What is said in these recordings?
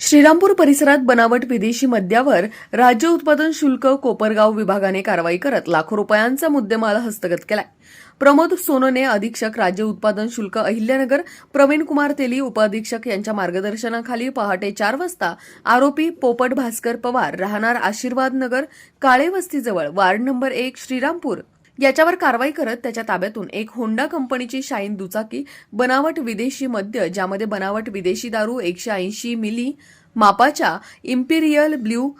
श्रीरामपूर परिसरात बनावट विदेशी मद्यावर राज्य उत्पादन शुल्क कोपरगाव विभागाने कारवाई करत लाखो रुपयांचा मुद्देमाल हस्तगत केलाय. प्रमोद सोनने अधीक्षक राज्य उत्पादन शुल्क अहिल्यानगर प्रवीण कुमार तेली उपअधीक्षक यांच्या मार्गदर्शनाखाली पहाटे चार वाजता आरोपी पोपट भास्कर पवार राहणार आशीर्वाद नगर काळे वस्तीजवळ वार्ड नंबर एक श्रीरामपूर याच्यावर कारवाई करत त्याच्या ताब्यातून एक होंडा कंपनीची शाईन दुचाकी बनावट विदेशी मद्य ज्यामध्ये बनावट विदेशी दारू एकशे ऐंशी मिली मापाच्या imperial blue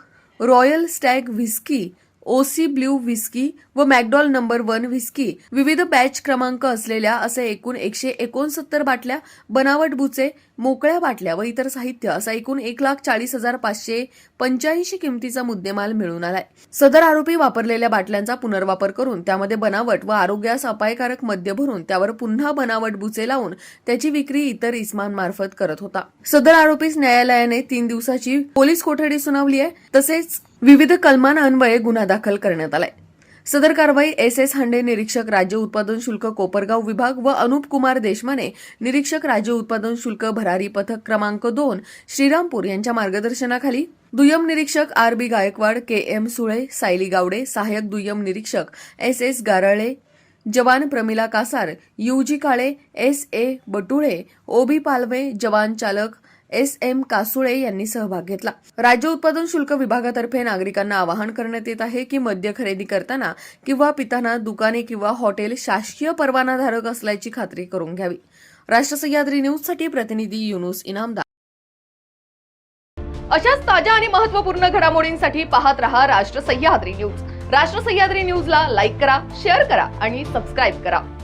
royal stag whisky OC blue whisky व मॅकडॉल नंबर वन व्हिस्की विविध बॅच क्रमांक असलेल्या असे एकूण एकशे एकोणसत्तर बाटल्या बनावट बुचे मोकळ्या बाटल्या व इतर साहित्य असा एकूण एक लाख चाळीस हजार पाचशे पंच्याऐंशी किमतीचा मुद्देमाल मिळून आलाय. सदर आरोपी वापरलेल्या बाटल्यांचा पुनर्वापर करून त्यामध्ये बनावट व आरोग्यास अपायकारक मद्य भरून त्यावर पुन्हा बनावट बुचे लावून त्याची विक्री इतर इस्मांमार्फत करत होता. सदर आरोपीस न्यायालयाने तीन दिवसाची पोलीस कोठडी सुनावली आहे. तसेच विविध कलमांन्वये गुन्हा दाखल करण्यात आलाय. सदर कारवाई एस एस हांडे निरीक्षक राज्य उत्पादन शुल्क कोपरगाव विभाग व अनुप कुमार देशमाने निरीक्षक राज्य उत्पादन शुल्क भरारी पथक क्रमांक दोन श्रीरामपूर यांच्या मार्गदर्शनाखाली दुय्यम निरीक्षक R B Gaikwad K M Sule Sayali Gawade सहाय्यक दुय्यम निरीक्षक एस एस गारळे जवान Pramila Kasar U G Kale S A Batule O B Palve जवान चालक एस एम कासुळे यांनी सहभाग घेतला. राज्य उत्पादन शुल्क विभागातर्फे नागरिकांना आवाहन करण्यात येत आहे की मद्य खरेदी करताना किंवा पिताना दुकाने किंवा हॉटेल शासकीय परवानाधारक असल्याची खात्री करून घ्यावी. राष्ट्र सह्याद्री न्यूजसाठी प्रतिनिधी युनुस इनामदार. अशाच ताज्या आणि महत्त्वपूर्ण घडामोडींसाठी पाहत रहा राष्ट्र सह्याद्री न्यूज. राष्ट्र सह्याद्री न्यूजला लाईक करा शेअर करा आणि सबस्क्राईब करा.